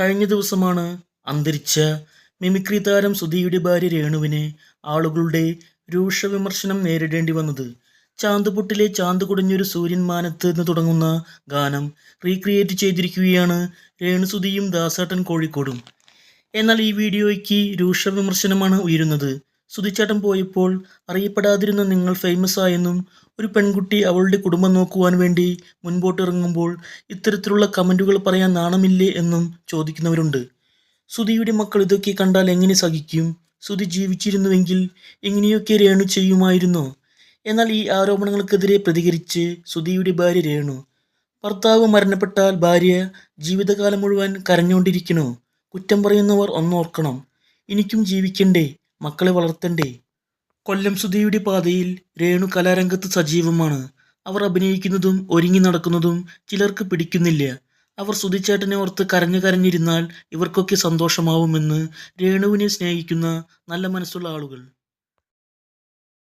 കഴിഞ്ഞ ദിവസമാണ് അന്തരിച്ച മിമിക്രി താരം സുധിയുടെ ഭാര്യ രേണുവിന് ആളുകളുടെ രൂക്ഷ വിമർശനം നേരിടേണ്ടി വന്നത്. ചാന്തുപൊട്ടിലെ ചാന്ത് കുടഞ്ഞൊരു സൂര്യൻ മാനത്ത് എന്ന് തുടങ്ങുന്ന ഗാനം റീക്രിയേറ്റ് ചെയ്തിരിക്കുകയാണ് രേണുസുധിയും ദാസേട്ടൻ കോഴിക്കോടും. എന്നാൽ ഈ വീഡിയോയ്ക്ക് രൂക്ഷ വിമർശനമാണ് ഉയരുന്നത്. സുധിച്ചേട്ടൻ പോയപ്പോൾ അറിയപ്പെടാതിരുന്ന നിങ്ങൾ ഫേമസ് ആയെന്നും ഒരു പെൺകുട്ടി അവളുടെ കുടുംബം നോക്കുവാൻ വേണ്ടി മുൻപോട്ടിറങ്ങുമ്പോൾ ഇത്തരത്തിലുള്ള കമന്റുകൾ പറയാൻ നാണമില്ലേ എന്നും ചോദിക്കുന്നവരുണ്ട്. സുധിയുടെ മക്കൾ ഇതൊക്കെ കണ്ടാൽ എങ്ങനെ സഹിക്കും? സുധി ജീവിച്ചിരുന്നുവെങ്കിൽ എങ്ങനെയൊക്കെ രേണു ചെയ്യുമായിരുന്നു? എന്നാൽ ഈ ആരോപണങ്ങൾക്കെതിരെ പ്രതികരിച്ച് സുധിയുടെ ഭാര്യ രേണു ഭർത്താവ് മരണപ്പെട്ടാൽ ഭാര്യ ജീവിതകാലം മുഴുവൻ കരഞ്ഞുകൊണ്ടിരിക്കണോ? കുറ്റം പറയുന്നവർ ഒന്നോർക്കണം. എനിക്കും ജീവിക്കണ്ടേ? മക്കളെ വളർത്തണ്ടേ. കൊല്ലം സുധിയുടെ പാതയിൽ രേണു കലാരംഗത്ത് സജീവമാണ്. അവർ അഭിനയിക്കുന്നതും ഒരുങ്ങി നടക്കുന്നതും ചിലർക്ക് പിടിക്കുന്നില്ല. അവർ സുധിച്ചേട്ടനെ ഓർത്ത് കരഞ്ഞു കരഞ്ഞിരുന്നാൽ ഇവർക്കൊക്കെ സന്തോഷമാവുമെന്ന് രേണുവിനെ സ്നേഹിക്കുന്ന നല്ല മനസ്സുള്ള ആളുകൾ.